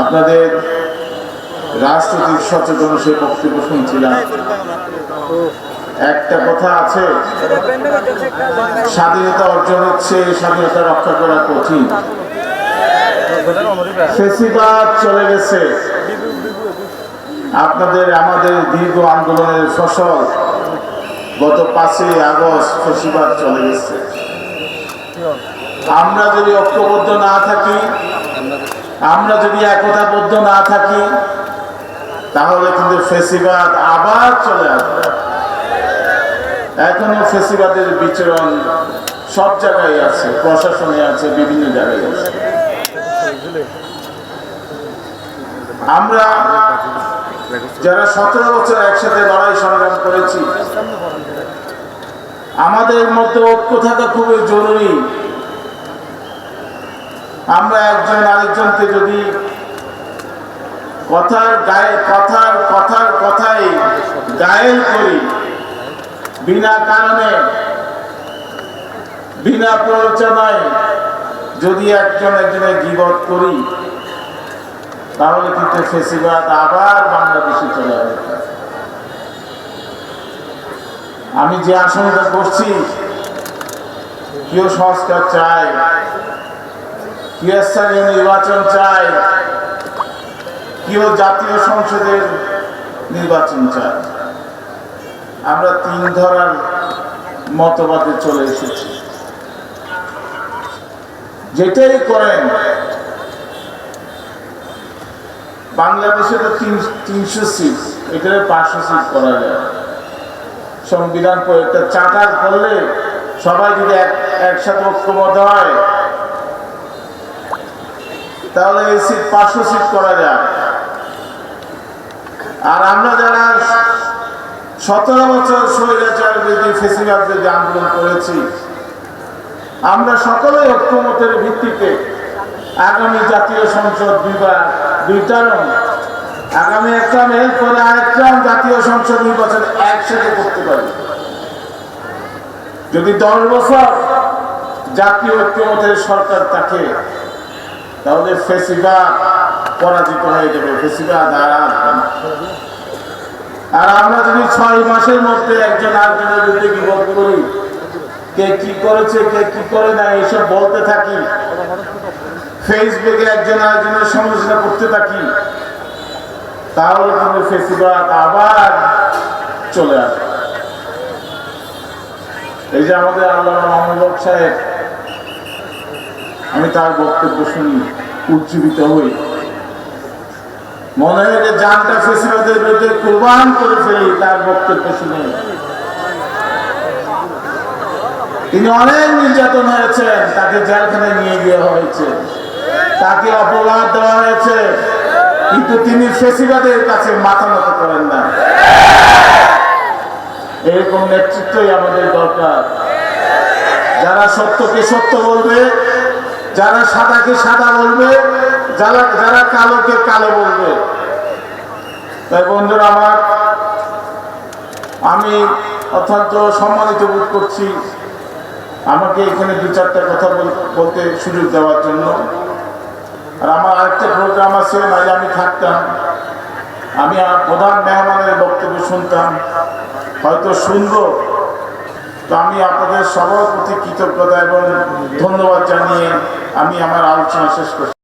আপনাদের রাজনৈতিক সচেতন সে বক্তব্য শুনছিলাম। একটা কথা আছে, স্বাধীনতা অর্জন হচ্ছে, স্বাধীনতা রক্ষা করা কঠিন। ফেসিবাদ চলে গেছে। আপনাদের আমাদের দীর্ঘ আন্দোলনের ফসল, গত পাঁচই আগস্ট ফেসিবাদ চলে গেছে। আমরা যদি ঐক্যবদ্ধ না থাকি আমরা যদি একতাবদ্ধ না থাকি, তাহলে কিন্তু ফেসিবাদ আবার চলে আসবে। এখনও ফেসিবাদের বিচরণ সব জায়গায় আছে, প্রশাসনে আছে, বিভিন্ন জায়গায় আছে। আমরা যারা সতেরো বছর একসাথে লড়াই সংগ্রাম করেছি, আমাদের মধ্যে ঐক্য থাকা খুবই জরুরি। আমরা একজন আরেকজনকে যদি কথার গায়ে, কথার কথার কথাই গায়েল করি, বিনা কারণে, বিনা প্ররোচনায় যদি একজন একজনের গিবত করি, তাহলে কিন্তু ফেসিবাদ আবার বাংলাদেশে চলে আসবে। আমি যে আশঙ্কা করছি, কেউ সংস্কার চায় স্থানীয় নির্বাচন চায়। কেউ জাতীয় সংসদের নির্বাচন চায়। আমরা তিন ধরার মতবাদে চলে এসেছি। যেটাই করেন, বাংলাদেশে তো তিন, তিনশো সিট এখানে পাঁচশো সিট করা যায়। সংবিধান একটা চার্টার করলে সবাই যদি এক, একসাথে ঐক্যবদ্ধ হয় তাহলে এই সিট পাঁচশো সিট করা যায় আর আমরা যারা সতেরো বছর স্বৈরাচার যদি ফেসিবাদ যদি আন্দোলন করেছি, আমরা সকলে ঐক্যমতের ভিত্তিতে আগামী জাতীয় সংসদ দুইবার দুইটা আগামী একটা মেল করে আরেকটা জাতীয় সংসদ নির্বাচন একসাথে করতে পারি। যদি দশ বছর জাতীয় ঐক্যমতের সরকার থাকে তাহলে ফেসিবাদ পরাজিত হয়ে যাবে আসবে না। আর আমরা যদি ছয় মাসের মধ্যে একজন আরেকজনের বিরুদ্ধে বিপদ করি, কে কি করেছে, কে কি করে না এইসব বলতে থাকি ফেসবুকে একজন আরেকজনের সমালোচনা করতে থাকি, তাহলে কিন্তু ফেসিবাদ আবার চলে আসবে এই যে আমাদের আল্লাহ মোহাম্মদ সাহেব আমি তার বক্তব্য শুনি, উজ্জীবিত হই। মনে হয় যে জানটা ফেসিবাদের বিরুদ্ধে কোরবান করে ফেলি, তার বক্তব্য শুনে। তিনি অনেক নির্যাতন হয়েছেন, তাকে জেলখানে নিয়ে গিয়ে হয়েছে। তাকে অপবাদ দেওয়া হয়েছে, কিন্তু তিনি ফেসিবাদের কাছে মাথা নত করেন না। এরকম নেতৃত্বই আমাদের দরকার। যারা সত্যকে সত্য বলবে যারা সাদাকে সাদা বলবে, যারা যারা কালোকে কালো বলবে। তাই বন্ধুরা আমার, আমি অত্যন্ত সম্মানিত বোধ করছি আমাকে এখানে দু চারটা কথা বল- বলতে সুযোগ দেওয়ার জন্য। আর আমার আরেকটা প্রোগ্রাম আছে, নাহলে আমি থাকতাম। আমি প্রধান মেহমানের বক্তব্য শুনতাম। হয়তো শুনব তো আমি আপনাদের সবার প্রতি কৃতজ্ঞতা এবং ধন্যবাদ জানিয়ে আমি আমার আলোচনা শেষ করছি।